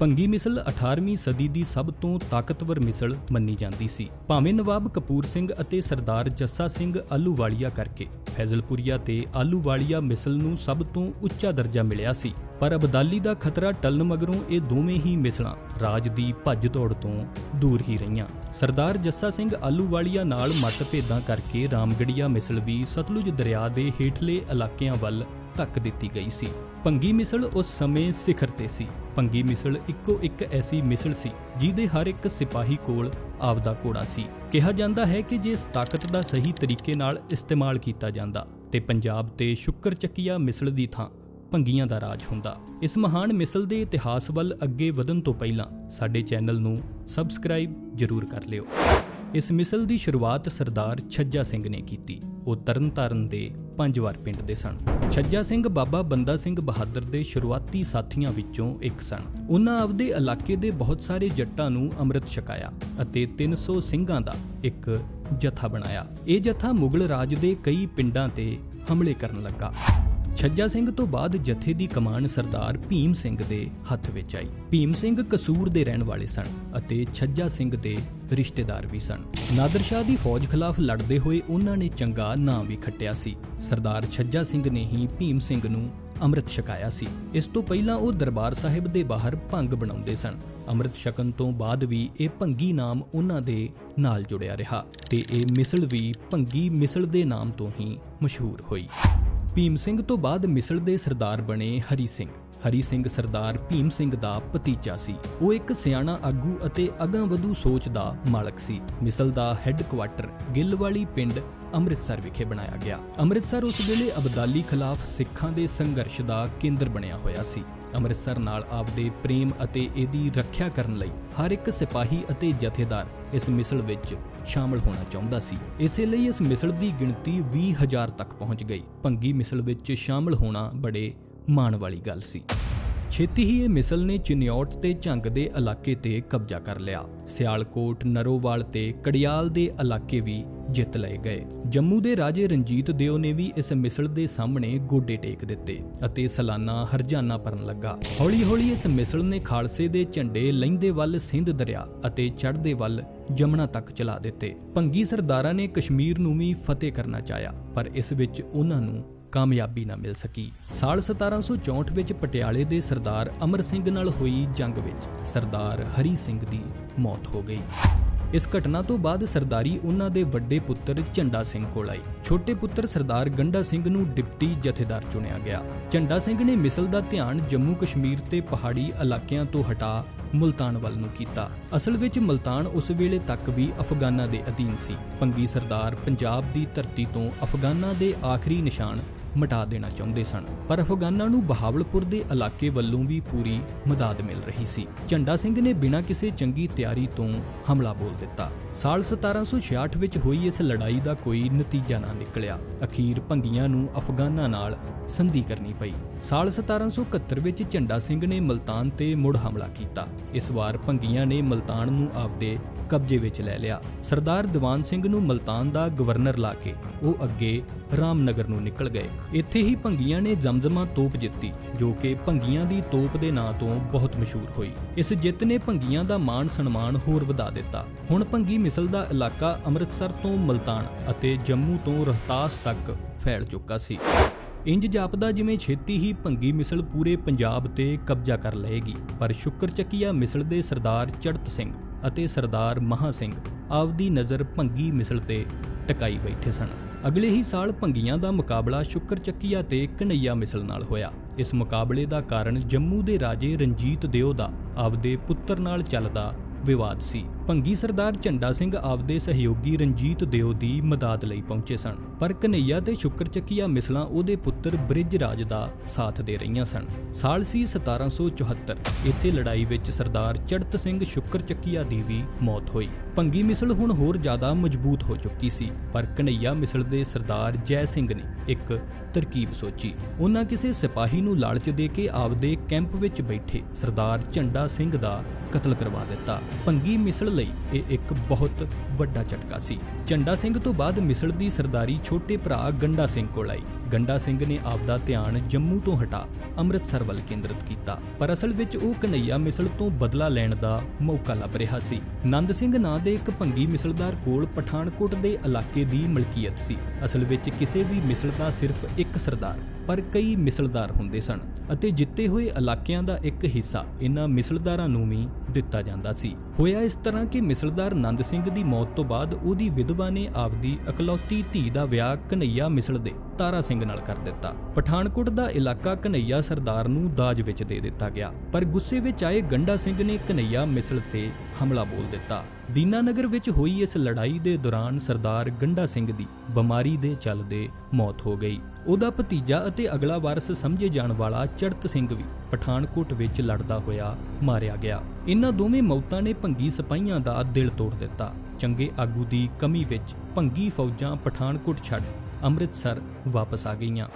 ਭੰਗੀ ਮਿਸਲ 18ਵੀਂ ਸਦੀ ਦੀ ਸਭ ਤੋਂ ਤਾਕਤਵਰ ਮਿਸਲ ਮੰਨੀ ਜਾਂਦੀ ਸੀ। ਭਾਵੇਂ ਨਵਾਬ ਕਪੂਰ ਸਿੰਘ ਅਤੇ ਸਰਦਾਰ ਜੱਸਾ ਸਿੰਘ ਆਲੂਵਾਲੀਆ ਕਰਕੇ ਫੈਜ਼ਲਪੁਰੀਆ ਤੇ ਆਲੂਵਾਲੀਆ ਮਿਸਲ ਨੂੰ ਸਭ ਤੋਂ ਉੱਚਾ ਦਰਜਾ ਮਿਲਿਆ ਸੀ। ਪਰ ਅਬਦਾਲੀ ਦਾ ਖਤਰਾ ਟਲਣ ਮਗਰੋਂ ਇਹ ਦੋਵੇਂ ਹੀ ਮਿਸਲਾਂ ਰਾਜ ਦੀ ਭੱਜ ਦੌੜ ਤੋਂ ਦੂਰ ਹੀ ਰਹੀਆਂ। ਸਰਦਾਰ ਜੱਸਾ ਸਿੰਘ ਆਲੂਵਾਲੀਆ ਨਾਲ ਮਤਭੇਦਾਂ ਕਰਕੇ ਰਾਮਗੜੀਆ ਮਿਸਲ ਵੀ ਸਤਲੁਜ ਦਰਿਆ ਦੇ ਹੇਠਲੇ ਇਲਾਕਿਆਂ ਵੱਲ ਧੱਕ ਦਿੱਤੀ ਗਈ ਸੀ। ਭੰਗੀ ਮਿਸਲ ਉਸ ਸਮੇਂ ਸਿਖਰ ਤੇ ਸੀ। ਭੰਗੀ ਮਿਸਲ ਇੱਕੋ ਇੱਕ ਐਸੀ ਮਿਸਲ ਸੀ, ਜਿਹਦੇ ਹਰ ਇੱਕ ਸਿਪਾਹੀ ਕੋਲ ਆਪਦਾ ਘੋੜਾ ਸੀ। ਕਿਹਾ ਜਾਂਦਾ ਹੈ ਕਿ ਜੇ ਇਸ ਤਾਕਤ ਦਾ ਸਹੀ ਤਰੀਕੇ ਨਾਲ ਇਸਤੇਮਾਲ ਕੀਤਾ ਜਾਂਦਾ, ਤੇ ਪੰਜਾਬ ਤੇ ਸ਼ੁਕਰ ਚੱਕੀਆ ਮਿਸਲ ਦੀ ਥਾਂ ਭੰਗੀਆਂ ਦਾ ਰਾਜ ਹੁੰਦਾ। ਇਸ ਮਹਾਨ ਮਿਸਲ ਦੇ ਇਤਿਹਾਸ ਵੱਲ ਅੱਗੇ ਵਧਣ ਤੋਂ ਪਹਿਲਾਂ ਸਾਡੇ ਚੈਨਲ ਨੂੰ ਸਬਸਕ੍ਰਾਈਬ ਜ਼ਰੂਰ ਕਰ ਲਿਓ। ਇਸ ਮਿਸਲ ਦੀ ਸ਼ੁਰੂਆਤ ਸਰਦਾਰ ਛੱਜਾ ਸਿੰਘ ਨੇ ਕੀਤੀ। ਉਹ ਤਰਨਤਾਰਨ ਦੇ ਪੰਜਵਾਰ ਪਿੰਡ ਦੇ ਸਨ। ਛੱਜਾ ਸਿੰਘ ਬਾਬਾ ਬੰਦਾ ਸਿੰਘ ਬਹਾਦਰ ਦੇ ਸ਼ੁਰੂਆਤੀ ਸਾਥੀਆਂ ਵਿੱਚੋਂ ਇੱਕ ਸਨ। ਉਹਨਾਂ ਆਪਦੇ ਇਲਾਕੇ ਦੇ ਬਹੁਤ ਸਾਰੇ ਜੱਟਾਂ ਨੂੰ ਅੰਮ੍ਰਿਤ ਛਕਾਇਆ ਅਤੇ 300 ਸਿੰਘਾਂ ਦਾ ਇੱਕ ਜਥਾ ਬਣਾਇਆ। ਇਹ ਜਥਾ ਮੁਗਲ ਰਾਜ ਦੇ ਕਈ ਪਿੰਡਾਂ ਤੇ ਹਮਲੇ ਕਰਨ ਲੱਗਾ। ਛੱਜਾ ਸਿੰਘ ਤੋਂ ਬਾਅਦ ਜਥੇ ਦੀ ਕਮਾਨ ਸਰਦਾਰ ਭੀਮ ਸਿੰਘ ਦੇ ਹੱਥ ਵਿੱਚ ਆਈ। ਭੀਮ ਸਿੰਘ ਕਸੂਰ ਦੇ ਰਹਿਣ ਵਾਲੇ ਸਨ ਅਤੇ ਛੱਜਾ ਸਿੰਘ ਦੇ ਰਿਸ਼ਤੇਦਾਰ ਵੀ ਸਨ। ਨਾਦਰ ਸ਼ਾਹ ਦੀ ਫੌਜ ਖਿਲਾਫ ਲੜਦੇ ਹੋਏ ਉਹਨਾਂ ਨੇ ਚੰਗਾ ਨਾਂ ਵੀ ਖੱਟਿਆ ਸੀ। ਸਰਦਾਰ ਛੱਜਾ ਸਿੰਘ ਨੇ ਹੀ ਭੀਮ ਸਿੰਘ ਨੂੰ ਅੰਮ੍ਰਿਤ ਛਕਾਇਆ ਸੀ। ਇਸ ਤੋਂ ਪਹਿਲਾਂ ਉਹ ਦਰਬਾਰ ਸਾਹਿਬ ਦੇ ਬਾਹਰ ਭੰਗ ਬਣਾਉਂਦੇ ਸਨ। ਅੰਮ੍ਰਿਤ ਛਕਣ ਤੋਂ ਬਾਅਦ ਵੀ ਇਹ ਭੰਗੀ ਨਾਮ ਉਹਨਾਂ ਦੇ ਨਾਲ ਜੁੜਿਆ ਰਿਹਾ ਤੇ ਇਹ ਮਿਸਲ ਵੀ ਭੰਗੀ ਮਿਸਲ ਦੇ ਨਾਮ ਤੋਂ ਹੀ ਮਸ਼ਹੂਰ ਹੋਈ। ਭੀਮ ਸਿੰਘ ਤੋਂ ਬਾਅਦ ਮਿਸਲ ਦੇ ਸਰਦਾਰ ਬਣੇ ਹਰੀ ਸਿੰਘ। ਹਰੀ ਸਿੰਘ ਸਰਦਾਰ ਭੀਮ ਸਿੰਘ ਦਾ ਭਤੀਜਾ ਸੀ। ਉਹ ਇੱਕ ਸਿਆਣਾ ਆਗੂ ਅਤੇ ਅਗਾਂਹਵਧੂ ਸੋਚ ਦਾ ਮਾਲਕ ਸੀ। ਮਿਸਲ ਦਾ ਹੈੱਡਕੁਆਟਰ ਗਿੱਲਵਾਲੀ ਪਿੰਡ ਅੰਮ੍ਰਿਤਸਰ ਵਿਖੇ ਬਣਾਇਆ ਗਿਆ। ਅੰਮ੍ਰਿਤਸਰ ਉਸ ਵੇਲੇ ਅਬਦਾਲੀ ਖਿਲਾਫ ਸਿੱਖਾਂ ਦੇ ਸੰਘਰਸ਼ ਦਾ ਕੇਂਦਰ ਬਣਿਆ ਹੋਇਆ ਸੀ। ਅੰਮ੍ਰਿਤਸਰ ਨਾਲ ਆਪਦੇ ਪ੍ਰੇਮ ਅਤੇ ਇਹਦੀ ਰੱਖਿਆ ਕਰਨ ਲਈ ਹਰ ਇੱਕ ਸਿਪਾਹੀ ਅਤੇ ਜਥੇਦਾਰ ਇਸ ਮਿਸਲ ਵਿੱਚ ਸ਼ਾਮਲ ਹੋਣਾ ਚਾਹੁੰਦਾ ਸੀ। ਇਸੇ ਲਈ ਇਸ ਮਿਸਲ ਦੀ ਗਿਣਤੀ 20000 ਤੱਕ ਪਹੁੰਚ ਗਈ। ਭੰਗੀ ਮਿਸਲ ਵਿੱਚ ਸ਼ਾਮਲ ਹੋਣਾ ਬੜੇ ਮਾਣ ਵਾਲੀ ਗੱਲ ਸੀ। ਛੇਤੀ ਹੀ ਇਹ ਮਿਸਲ ਨੇ ਚਿਨਿਓਟ ਤੇ ਝੰਗ ਦੇ ਇਲਾਕੇ ਤੇ ਕਬਜ਼ਾ ਕਰ ਲਿਆ। ਸਿਆਲਕੋਟ, ਨਰੋਵਾਲ ਤੇ ਕੜਿਆਲ ਦੇ ਇਲਾਕੇ ਵੀ ਜਿੱਤ ਲਏ ਗਏ। ਜੰਮੂ ਦੇ ਰਾਜੇ ਰਣਜੀਤ ਦਿਓ ਨੇ ਵੀ ਇਸ ਮਿਸਲ ਦੇ ਸਾਹਮਣੇ ਗੋਡੇ ਟੇਕ ਦਿੱਤੇ ਅਤੇ ਸਾਲਾਨਾ ਹਰਜਾਨਾ ਭਰਨ ਲੱਗਾ। ਹੌਲੀ-ਹੌਲੀ ਇਸ ਮਿਸਲ ਨੇ ਖਾਲਸੇ ਦੇ ਝੰਡੇ ਲਹਿੰਦੇ ਵੱਲ ਸਿੰਧ ਦਰਿਆ ਅਤੇ ਚੜ੍ਹਦੇ ਵੱਲ ਜਮਨਾ ਤੱਕ ਚਲਾ ਦਿੱਤੇ। ਭੰਗੀ ਸਰਦਾਰਾਂ ਨੇ ਕਸ਼ਮੀਰ ਨੂੰ ਵੀ ਫਤਿਹ ਕਰਨਾ ਚਾਹਿਆ, ਪਰ ਇਸ ਵਿੱਚ ਉਹਨਾਂ ਨੂੰ ਕਾਮਯਾਬੀ ਨਾ ਮਿਲ ਸਕੀ। ਸਾਲ 1764 ਵਿੱਚ ਪਟਿਆਲੇ ਦੇ ਸਰਦਾਰ ਅਮਰ ਸਿੰਘ ਨਾਲ ਹੋਈ ਜੰਗ ਵਿੱਚ ਸਰਦਾਰ ਹਰੀ ਸਿੰਘ ਦੀ ਮੌਤ ਹੋ ਗਈ। ਇਸ ਘਟਨਾ ਤੋਂ ਬਾਅਦ ਸਰਦਾਰੀ ਉਹਨਾਂ ਦੇ ਵੱਡੇ ਪੁੱਤਰ ਝੰਡਾ ਸਿੰਘ ਕੋਲ ਆਈ। ਛੋਟੇ ਪੁੱਤਰ ਸਰਦਾਰ ਗੰਡਾ ਸਿੰਘ ਨੂੰ ਡਿਪਟੀ ਜਥੇਦਾਰ ਚੁਣਿਆ ਗਿਆ। ਝੰਡਾ ਸਿੰਘ ਨੇ ਮਿਸਲ ਦਾ ਧਿਆਨ ਜੰਮੂ ਕਸ਼ਮੀਰ ਤੇ ਪਹਾੜੀ ਇਲਾਕਿਆਂ ਤੋਂ ਹਟਾ ਮੁਲਤਾਨ ਵੱਲ ਨੂੰ ਕੀਤਾ। ਅਸਲ ਵਿੱਚ ਮੁਲਤਾਨ ਉਸ ਵੇਲੇ ਤੱਕ ਵੀ ਅਫਗਾਨਾਂ ਦੇ ਅਧੀਨ ਸੀ। ਪੰਗੀ ਸਰਦਾਰ ਪੰਜਾਬ ਦੀ ਧਰਤੀ ਤੋਂ ਅਫਗਾਨਾਂ ਦੇ ਆਖਰੀ ਨਿਸ਼ਾਨ ਮਿਟਾ ਦੇਣਾ ਚਾਹੁੰਦੇ ਸਨ, ਪਰ ਅਫਗਾਨਾਂ ਨੂੰ ਬਹਾਵਲਪੁਰ ਦੇ ਇਲਾਕੇ ਵੱਲੋਂ ਵੀ ਪੂਰੀ ਮਦਦ ਮਿਲ ਰਹੀ ਸੀ। ਝੰਡਾ ਸਿੰਘ ਨੇ ਬਿਨਾਂ ਕਿਸੇ ਚੰਗੀ ਤਿਆਰੀ ਤੋਂ ਹਮਲਾ ਬੋਲ ਦਿੱਤਾ। ਸਾਲ 1766 ਵਿੱਚ ਹੋਈ ਇਸ ਲੜਾਈ ਦਾ ਕੋਈ ਨਤੀਜਾ ਨਾ ਨਿਕਲਿਆ। ਅਖੀਰ ਭੰਗੀਆਂ ਨੂੰ ਅਫਗਾਨਾਂ ਨਾਲ ਸੰਧੀ ਕਰਨੀ ਪਈ। ਸਾਲ 1771 ਵਿੱਚ ਝੰਡਾ ਸਿੰਘ ਨੇ ਮਲਤਾਨ ਤੇ ਮੁੜ ਹਮਲਾ ਕੀਤਾ। ਇਸ ਵਾਰ ਭੰਗੀਆਂ ਨੇ ਮਲਤਾਨ ਨੂੰ ਆਪਦੇ ਕਬਜ਼ੇ ਵਿੱਚ ਲੈ ਲਿਆ। ਸਰਦਾਰ ਦੀਵਾਨ ਸਿੰਘ ਨੂੰ ਮਲਤਾਨ ਦਾ ਗਵਰਨਰ ਲਾ ਕੇ ਉਹ ਅੱਗੇ ਰਾਮਨਗਰ ਨੂੰ ਨਿਕਲ ਗਏ। ਇੱਥੇ ਹੀ ਭੰਗੀਆਂ ਨੇ ਜਮਜਮਾ ਤੋਪ ਜਿੱਤੀ, ਜੋ ਕਿ ਭੰਗੀਆਂ ਦੀ ਤੋਪ ਦੇ ਨਾਂ ਤੋਂ ਬਹੁਤ ਮਸ਼ਹੂਰ ਹੋਈ। ਇਸ ਜਿੱਤ ਨੇ ਭੰਗੀਆਂ ਦਾ ਮਾਣ ਸਨਮਾਨ ਹੋਰ ਵਧਾ ਦਿੱਤਾ। ਹੁਣ ਭੰਗੀ ਮਿਸਲ ਦਾ ਇਲਾਕਾ ਅੰਮ੍ਰਿਤਸਰ ਤੋਂ ਮਲਤਾਨ ਅਤੇ ਜੰਮੂ ਤੋਂ ਰੋਹਤਾਸ ਤੱਕ ਫੈਲ ਚੁੱਕਾ ਸੀ। ਇੰਜ ਜਾਪਦਾ ਜਿਵੇਂ ਛੇਤੀ ਹੀ ਭੰਗੀ ਮਿਸਲ ਪੂਰੇ ਪੰਜਾਬ ਤੇ ਕਬਜ਼ਾ ਕਰ ਲਏਗੀ। ਪਰ ਸ਼ੁਕਰ ਚੱਕੀਆ ਮਿਸਲ ਦੇ ਸਰਦਾਰ ਚੜਤ ਸਿੰਘ ਅਤੇ ਸਰਦਾਰ ਮਹਾ ਸਿੰਘ ਆਪਦੀ ਨਜ਼ਰ ਭੰਗੀ ਮਿਸਲ ਤੇ ਟਿਕਾਈ ਬੈਠੇ ਸਨ। ਅਗਲੇ ਹੀ ਸਾਲ ਭੰਗੀਆਂ ਦਾ ਮੁਕਾਬਲਾ ਸ਼ੁਕਰ ਚੱਕੀਆ ਤੇ ਕਨਈਆ ਮਿਸਲ ਨਾਲ ਹੋਇਆ। ਇਸ ਮੁਕਾਬਲੇ ਦਾ ਕਾਰਨ ਜੰਮੂ ਦੇ ਰਾਜੇ ਰਣਜੀਤ ਦਿਓ ਦਾ ਆਪਦੇ ਪੁੱਤਰ ਨਾਲ ਚੱਲਦਾ ਵਿਵਾਦ ਸੀ। ਭੰਗੀ ਸਰਦਾਰ ਝੰਡਾ ਸਿੰਘ ਆਪਦੇ ਸਹਿਯੋਗੀ ਰਣਜੀਤ ਦਿਓ ਦੀ ਮਦਦ ਲਈ ਪਹੁੰਚੇ ਸਨ, ਪਰ ਕਨਈਆ ਤੇ ਸ਼ੁਕਰਚੱਕੀਆ ਮਿਸਲਾਂ ਉਹਦੇ ਪੁੱਤਰ ਬ੍ਰਿਜ ਰਾਜ ਦਾ ਸਾਥ ਦੇ ਰਹੀਆਂ ਸਨ। ਸਾਲ ਸੀ 1774 ਇਸੇ ਲੜਾਈ ਵਿੱਚ ਸਰਦਾਰ ਚੜਤ ਸਿੰਘ ਸ਼ੁਕਰਚੱਕੀਆ ਦੀ ਵੀ ਮੌਤ ਹੋਈ। ਭੰਗੀ ਮਿਸਲ ਹੁਣ ਹੋਰ ਜ਼ਿਆਦਾ ਮਜ਼ਬੂਤ ਹੋ ਚੁੱਕੀ ਸੀ, ਪਰ ਕਨਈਆ ਮਿਸਲ ਦੇ ਸਰਦਾਰ ਜੈ ਸਿੰਘ ਨੇ ਇੱਕ ਤਰਕੀਬ ਸੋਚੀ। ਉਹਨਾਂ ਕਿਸੇ ਸਿਪਾਹੀ ਨੂੰ ਲਾਲਚ ਦੇ ਕੇ ਆਪਦੇ ਕੈਂਪ ਵਿੱਚ ਬੈਠੇ ਸਰਦਾਰ ਝੰਡਾ ਸਿੰਘ ਦਾ ਕਤਲ ਕਰਵਾ ਦਿੱਤਾ। ਭੰਗੀ ਮਿਸਲ ਲਈ ਇਹ ਇੱਕ ਬਹੁਤ ਵੱਡਾ ਝਟਕਾ ਸੀ। ਝੰਡਾ ਸਿੰਘ ਤੋਂ ਬਾਅਦ ਮਿਸਲ ਦੀ ਸਰਦਾਰੀ ਛੋਟੇ ਭਰਾ ਗੰਡਾ ਸਿੰਘ ਕੋਲ ਆਈ। ਗੰਡਾ ਸਿੰਘ ਨੇ ਆਪਦਾ ਧਿਆਨ ਜੰਮੂ ਤੋਂ ਹਟਾ ਅੰਮ੍ਰਿਤਸਰ ਵੱਲ ਕੇਂਦਰਿਤ ਕੀਤਾ। ਪਰ ਅਸਲ ਵਿੱਚ ਉਹ ਕਨਈਆ ਮਿਸਲ ਤੋਂ ਬਦਲਾ ਲੈਣ ਦਾ ਮੌਕਾ ਲੱਭ ਰਿਹਾ ਸੀ। ਨੰਦ ਸਿੰਘ ਨਾਂ ਦੇ ਇੱਕ ਭੰਗੀ ਮਿਸਲਦਾਰ ਕੋਲ ਪਠਾਨਕੋਟ ਦੇ ਇਲਾਕੇ ਦੀ ਮਲਕੀਅਤ ਸੀ। ਅਸਲ ਵਿੱਚ ਕਿਸੇ ਵੀ ਮਿਸਲ ਦਾ ਸਿਰਫ ਇੱਕ ਸਰਦਾਰ। ਪਰ ਕਈ ਮਿਸਲਦਾਰ ਹੁੰਦੇ ਸਨ ਅਤੇ ਜਿੱਤੇ ਹੋਏ ਇਲਾਕਿਆਂ ਦਾ ਇੱਕ ਹਿੱਸਾ ਇਹਨਾਂ ਮਿਸਲਦਾਰਾਂ ਨੂੰ ਵੀ ਦਿੱਤਾ ਜਾਂਦਾ ਸੀ। ਹੋਇਆ ਇਸ ਤਰ੍ਹਾਂ ਕਿ ਮਿਸਲਦਾਰ ਨੰਦ ਸਿੰਘ ਦੀ ਮੌਤ ਤੋਂ ਬਾਅਦ ਉਹਦੀ ਵਿਧਵਾ ਨੇ ਆਪਦੀ ਇਕਲੌਤੀ ਧੀ ਦਾ ਵਿਆਹ ਕਨਈਆ ਮਿਸਲ ਦੇ ਤਾਰਾ ਸਿੰਘ ਨਾਲ ਕਰ ਦਿੱਤਾ। ਪਠਾਨਕੋਟ ਦਾ ਇਲਾਕਾ ਕਨਈਆ ਸਰਦਾਰ ਨੂੰ ਦਾਜ ਵਿੱਚ ਦੇ ਦਿੱਤਾ ਗਿਆ, ਪਰ ਗੁੱਸੇ ਵਿੱਚ ਆਏ ਗੰਡਾ ਸਿੰਘ ਨੇ ਕਨਈਆ ਮਿਸਲ ਤੇ ਹਮਲਾ ਬੋਲ ਦਿੱਤਾ। ਦੀਨਾਨਗਰ ਵਿੱਚ ਹੋਈ ਇਸ ਲੜਾਈ ਦੇ ਦੌਰਾਨ ਸਰਦਾਰ ਗੰਡਾ ਸਿੰਘ ਦੀ ਬਿਮਾਰੀ ਦੇ ਚੱਲਦੇ ਮੌਤ ਹੋ ਗਈ। ਉਹਦਾ ਭਤੀਜਾ ਅਤੇ ਅਗਲਾ ਵਾਰਸ ਸਮਝੇ ਜਾਣ ਵਾਲਾ ਚੜਤ ਸਿੰਘ ਵੀ ਪਠਾਨਕੋਟ ਵਿੱਚ ਲੜਦਾ ਹੋਇਆ ਮਾਰਿਆ ਗਿਆ। ਇਹਨਾਂ ਦੋਵੇਂ ਮੌਤਾਂ ਨੇ ਭੰਗੀ ਸਿਪਾਹੀਆਂ ਦਾ ਦਿਲ ਤੋੜ ਦਿੱਤਾ। ਚੰਗੇ ਆਗੂ ਦੀ ਕਮੀ ਵਿੱਚ ਭੰਗੀ ਫੌਜਾਂ ਪਠਾਨਕੋਟ ਛੱਡ ਅੰਮ੍ਰਿਤਸਰ ਵਾਪਸ ਆ ਗਈਆਂ।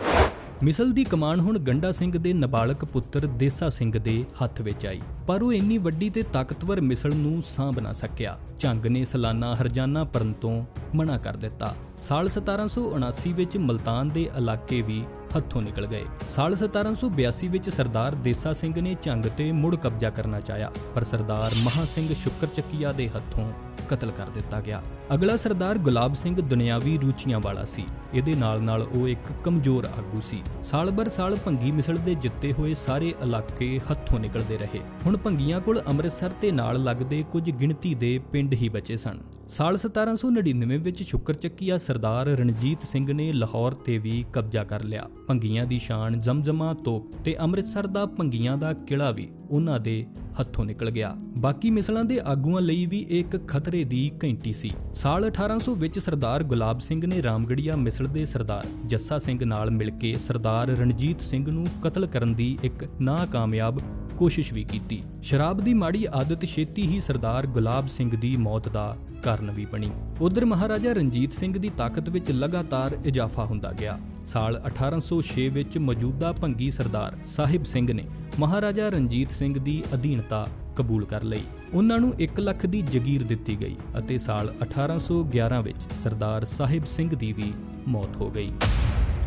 ਮਿਸਲ ਦੀ ਕਮਾਨ ਹੁਣ ਗੰਡਾ ਸਿੰਘ ਦੇ ਨਾਬਾਲਗ ਪੁੱਤਰ ਦੇਸਾ ਸਿੰਘ ਦੇ ਹੱਥ ਵਿੱਚ ਆਈ। ਪਰ ਉਹ ਇੰਨੀ ਵੱਡੀ ਤੇ ਤਾਕਤਵਰ ਮਿਸਲ ਨੂੰ ਸਾਂਭ ਨਾ ਸਕਿਆ। ਝੰਗ ਨੇ ਸਾਲਾਨਾ ਹਰਜਾਨਾ ਭਰਨ ਤੋਂ ਮਨਾ ਕਰ ਦਿੱਤਾ। ਸਾਲ 1779 ਵਿੱਚ ਮਲਤਾਨ ਦੇ ਇਲਾਕੇ ਵੀ ਹੱਥੋਂ ਨਿਕਲ ਗਏ। ਸਾਲ 1782 ਵਿੱਚ ਸਰਦਾਰ ਦੇਸਾ ਸਿੰਘ ਨੇ ਝੰਗ ਤੇ ਮੁੜ ਕਬਜ਼ਾ ਕਰਨਾ ਚਾਹਿਆ, ਪਰ ਸਰਦਾਰ ਮਹਾ ਸਿੰਘ ਸ਼ੁਕਰ ਚੱਕੀਆ ਦੇ ਹੱਥੋਂ ਕਤਲ ਕਰ ਦਿੱਤਾ ਗਿਆ। ਅਗਲਾ ਸਰਦਾਰ ਗੁਲਾਬ ਸਿੰਘ ਦੁਨਿਆਵੀ ਰੁਚੀਆਂ ਵਾਲਾ ਸੀ। ਇਹਦੇ ਨਾਲ-ਨਾਲ ਉਹ ਇੱਕ ਕਮਜ਼ੋਰ ਆਗੂ ਸੀ। ਸਾਲ ਬਰ ਸਾਲ ਭੰਗੀ ਮਿਸਲ ਦੇ ਜਿੱਤੇ ਹੋਏ ਸਾਰੇ ਇਲਾਕੇ ਹੱਥੋਂ ਨਿਕਲਦੇ ਰਹੇ। ਹੁਣ ਭੰਗੀਆਂ ਕੋਲ ਅੰਮ੍ਰਿਤਸਰ ਤੇ ਨਾਲ ਲੱਗਦੇ ਕੁਝ ਗਿਣਤੀ ਦੇ ਪਿੰਡ ਹੀ ਬਚੇ ਸਨ। ਸਾਲ 1799 ਵਿੱਚ ਸ਼ੁਕਰ ਚੱਕੀਆ ਸਰਦਾਰ ਰਣਜੀਤ ਸਿੰਘ ਨੇ ਲਾਹੌਰ ਤੇ ਵੀ ਕਬਜ਼ਾ ਕਰ ਲਿਆ। ਭੰਗੀਆਂ ਦੀ ਸ਼ਾਨ ਜ਼ਮਜ਼ਮਾ ਤੋਪ ਤੇ ਅੰਮ੍ਰਿਤਸਰ ਦਾ ਭੰਗੀਆਂ ਦਾ ਕਿਲਾ ਵੀ ਉਹਨਾਂ ਦੇ ਹੱਥੋਂ ਨਿਕਲ ਗਿਆ। ਬਾਕੀ ਮਿਸਲਾਂ ਦੇ ਆਗੂਆਂ ਲਈ ਵੀ ਇੱਕ ਖਤਰੇ ਦੀ ਘੰਟੀ ਸੀ। ਸਾਲ 1800 ਵਿੱਚ ਸਰਦਾਰ ਗੁਲਾਬ ਸਿੰਘ ਨੇ ਰਾਮਗੜੀਆ ਮਿਸਲ ਦੇ ਸਰਦਾਰ ਜੱਸਾ ਸਿੰਘ ਨਾਲ ਮਿਲ ਕੇ ਸਰਦਾਰ ਰਣਜੀਤ ਸਿੰਘ ਨੂੰ ਕਤਲ ਕਰਨ ਦੀ ਇੱਕ ਨਾਕਾਮਯਾਬ ਕੋਸ਼ਿਸ਼ ਵੀ ਕੀਤੀ। ਸ਼ਰਾਬ ਦੀ ਮਾੜੀ ਆਦਤ ਛੇਤੀ ਹੀ ਸਰਦਾਰ ਗੁਲਾਬ ਸਿੰਘ ਦੀ ਮੌਤ ਦਾ ਕਾਰਨ ਵੀ ਬਣੀ। ਉਧਰ ਮਹਾਰਾਜਾ ਰਣਜੀਤ ਸਿੰਘ ਦੀ ਤਾਕਤ ਵਿੱਚ ਲਗਾਤਾਰ ਇਜ਼ਾਫਾ ਹੁੰਦਾ ਗਿਆ। ਸਾਲ 1806 ਵਿੱਚ ਮੌਜੂਦਾ ਭੰਗੀ ਸਰਦਾਰ ਸਾਹਿਬ ਸਿੰਘ ਨੇ ਮਹਾਰਾਜਾ ਰਣਜੀਤ ਸਿੰਘ ਦੀ ਅਧੀਨਤਾ ਕਬੂਲ ਕਰ ਲਈ। ਉਹਨਾਂ ਨੂੰ 1 ਲੱਖ ਦੀ ਜ਼ਗੀਰ ਦਿੱਤੀ ਗਈ ਅਤੇ ਸਾਲ 1811 ਵਿੱਚ ਸਰਦਾਰ ਸਾਹਿਬ ਸਿੰਘ ਦੀ ਵੀ ਮੌਤ ਹੋ ਗਈ।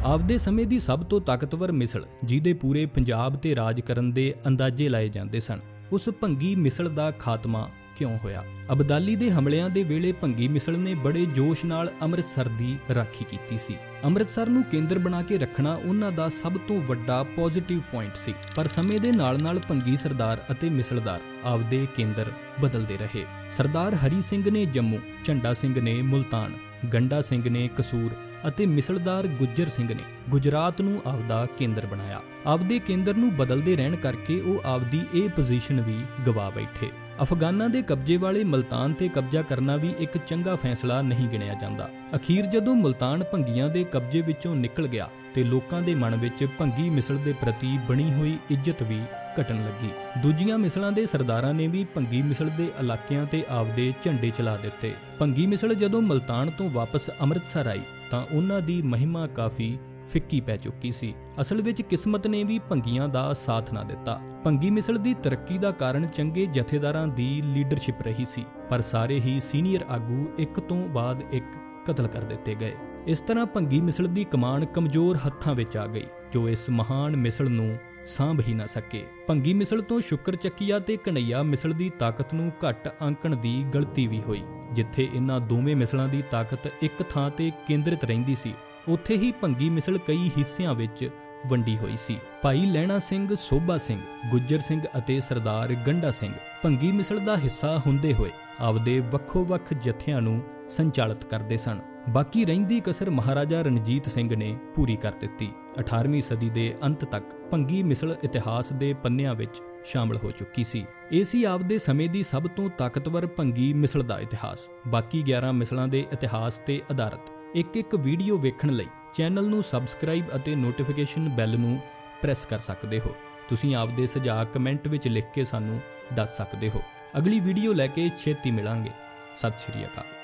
ਆਪਦੇ ਸਮੇਂ ਦੀ ਸਭ ਤੋਂ ਤਾਕਤਵਰ ਮਿਸਲ, ਜਿਹਦੇ ਪੂਰੇ ਪੰਜਾਬ ਤੇ ਰਾਜ ਕਰਨ ਦੇ ਅੰਦਾਜ਼ੇ ਲਾਏ ਜਾਂਦੇ ਸਨ, ਉਸ ਭੰਗੀ ਮਿਸਲ ਦਾ ਖਾਤਮਾ ਕਿਉਂ ਹੋਇਆ? ਅਬਦਾਲੀ ਦੇ ਹਮਲਿਆਂ ਦੇ ਵੇਲੇ ਭੰਗੀ ਮਿਸਲ ਨੇ ਬੜੇ ਜੋਸ਼ ਨਾਲ ਅੰਮ੍ਰਿਤਸਰ ਦੀ ਰਾਖੀ ਕੀਤੀ ਸੀ। ਅੰਮ੍ਰਿਤਸਰ ਨੂੰ ਕੇਂਦਰ ਬਣਾ ਕੇ ਰੱਖਣਾ ਉਹਨਾਂ ਦਾ ਸਭ ਤੋਂ ਵੱਡਾ ਪੋਜ਼ਿਟਿਵ ਪੁਆਇੰਟ ਸੀ। ਪਰ ਸਮੇਂ ਦੇ ਨਾਲ-ਨਾਲ ਭੰਗੀ ਸਰਦਾਰ ਅਤੇ ਮਿਸਲਦਾਰ ਆਪਦੇ ਕੇਂਦਰ ਬਦਲਦੇ ਰਹੇ। ਸਰਦਾਰ ਹਰੀ ਸਿੰਘ ਨੇ ਜੰਮੂ, ਝੰਡਾ ਸਿੰਘ ਨੇ ਮੁਲਤਾਨ, ਗੰਡਾ ਸਿੰਘ ਨੇ ਕਸੂਰ ਅਤੇ ਮਿਸਲਦਾਰ ਗੁੱਜਰ ਸਿੰਘ ਨੇ ਗੁਜਰਾਤ ਨੂੰ ਆਪਦਾ ਕੇਂਦਰ ਬਣਾਇਆ। ਆਪਦੇ ਕੇਂਦਰ ਨੂੰ ਬਦਲਦੇ ਰਹਿਣ ਕਰਕੇ ਉਹ ਆਪਦੀ ਇਹ ਪੋਜੀਸ਼ਨ ਵੀ ਗਵਾ ਬੈਠੇ। ਅਫਗਾਨਾਂ ਦੇ ਕਬਜ਼ੇ ਵਾਲੇ ਮਲਤਾਨ ਤੇ ਕਬਜ਼ਾ ਕਰਨਾ ਵੀ ਇੱਕ ਚੰਗਾ ਫੈਸਲਾ ਨਹੀਂ ਗਿਣਿਆ ਜਾਂਦਾ। ਅਖੀਰ ਜਦੋਂ ਮਲਤਾਨ ਭੰਗੀਆਂ ਦੇ ਕਬਜ਼ੇ ਵਿੱਚੋਂ ਨਿਕਲ ਗਿਆ ਤੇ ਲੋਕਾਂ ਦੇ ਮਨ ਵਿੱਚ ਭੰਗੀ ਮਿਸਲ ਦੇ ਪ੍ਰਤੀ ਬਣੀ ਹੋਈ ਇੱਜ਼ਤ ਵੀ ਘਟਣ ਲੱਗੀ। ਦੂਜੀਆਂ ਮਿਸਲਾਂ ਦੇ ਸਰਦਾਰਾਂ ਨੇ ਵੀ ਭੰਗੀ ਮਿਸਲ ਦੇ ਇਲਾਕਿਆਂ ਤੇ ਆਪਦੇ ਝੰਡੇ ਚਲਾ ਦਿੱਤੇ। ਭੰਗੀ ਮਿਸਲ ਜਦੋਂ ਮਲਤਾਨ ਤੋਂ ਵਾਪਸ ਅੰਮ੍ਰਿਤਸਰ ਆਈ ਤਾਂ ਉਹਨਾਂ ਦੀ ਮਹਿਮਾ ਕਾਫੀ ਫਿੱਕੀ ਪੈ ਚੁੱਕੀ ਸੀ। ਅਸਲ ਵਿੱਚ ਕਿਸਮਤ ਨੇ ਵੀ ਭੰਗੀਆਂ ਦਾ ਸਾਥ ਨਾ ਦਿੱਤਾ। ਭੰਗੀ ਮਿਸਲ ਦੀ ਤਰੱਕੀ ਦਾ ਕਾਰਨ ਚੰਗੇ ਜਥੇਦਾਰਾਂ ਦੀ ਲੀਡਰਸ਼ਿਪ ਰਹੀ ਸੀ, ਪਰ ਸਾਰੇ ਹੀ ਸੀਨੀਅਰ ਆਗੂ ਇੱਕ ਤੋਂ ਬਾਅਦ ਇੱਕ ਕਤਲ ਕਰ ਦਿੱਤੇ ਗਏ। ਇਸ ਤਰ੍ਹਾਂ ਭੰਗੀ ਮਿਸਲ ਦੀ ਕਮਾਨ ਕਮਜ਼ੋਰ ਹੱਥਾਂ ਵਿੱਚ ਆ ਗਈ, ਜੋ ਇਸ ਮਹਾਨ ਮਿਸਲ ਨੂੰ ਸਾਂਭ ਹੀ ਨਾ ਸਕੇ। ਭੰਗੀ ਮਿਸਲ ਤੋਂ ਸ਼ੁਕਰ ਚੱਕੀਆ ਤੇ ਕਨਈਆ ਮਿਸਲ ਦੀ ਤਾਕਤ ਨੂੰ ਘੱਟ ਆਂਕਣ ਦੀ ਗਲਤੀ ਵੀ ਹੋਈ। ਜਿੱਥੇ ਇਹਨਾਂ ਦੋਵੇਂ ਮਿਸਲਾਂ ਦੀ ਤਾਕਤ ਇੱਕ ਥਾਂ ਤੇ ਕੇਂਦਰਿਤ ਰਹਿੰਦੀ ਸੀ, ਉੱਥੇ ਹੀ ਭੰਗੀ ਮਿਸਲ ਕਈ ਹਿੱਸਿਆਂ ਵਿੱਚ ਵੰਡੀ ਹੋਈ ਸੀ। ਭਾਈ ਲੈਣਾ ਸਿੰਘ, ਸੋਭਾ ਸਿੰਘ, ਗੁੱਜਰ ਸਿੰਘ ਅਤੇ ਸਰਦਾਰ ਗੰਡਾ ਸਿੰਘ ਭੰਗੀ ਮਿਸਲ ਦਾ ਹਿੱਸਾ ਹੁੰਦੇ ਹੋਏ ਆਪਦੇ ਵੱਖੋ-ਵੱਖ ਜਥਿਆਂ ਨੂੰ ਸੰਚਾਲਿਤ ਕਰਦੇ ਸਨ। ਬਾਕੀ ਰਹਿੰਦੀ ਕਸਰ ਮਹਾਰਾਜਾ ਰਣਜੀਤ ਸਿੰਘ ਨੇ ਪੂਰੀ ਕਰ ਦਿੱਤੀ। 18ਵੀਂ ਸਦੀ ਦੇ ਅੰਤ ਤੱਕ ਭੰਗੀ ਮਿਸਲ ਇਤਿਹਾਸ ਦੇ ਪੰਨਿਆਂ ਵਿੱਚ ਸ਼ਾਮਲ ਹੋ ਚੁੱਕੀ ਸੀ। ਇਹ ਸੀ ਆਪਦੇ ਸਮੇਂ ਦੀ ਸਭ ਤੋਂ ਤਾਕਤਵਰ ਭੰਗੀ ਮਿਸਲ ਦਾ ਇਤਿਹਾਸ। ਬਾਕੀ 11 ਮਿਸਲਾਂ ਦੇ ਇਤਿਹਾਸ ਤੇ ਆਧਾਰਿਤ ਇੱਕ ਇੱਕ ਵੀਡੀਓ ਵੇਖਣ ਲਈ ਚੈਨਲ ਨੂੰ ਸਬਸਕ੍ਰਾਈਬ ਅਤੇ ਨੋਟੀਫਿਕੇਸ਼ਨ ਬੈਲ ਨੂੰ ਪ੍ਰੈਸ ਕਰ ਸਕਦੇ ਹੋ। ਤੁਸੀਂ ਆਪਦੇ ਸੁਝਾਅ ਕਮੈਂਟ ਵਿੱਚ ਲਿਖ ਕੇ ਸਾਨੂੰ ਦੱਸ ਸਕਦੇ ਹੋ। ਅਗਲੀ ਵੀਡੀਓ ਲੈ ਕੇ ਛੇਤੀ ਮਿਲਾਂਗੇ। ਸਤਿ ਸ਼੍ਰੀ ਅਕਾਲ।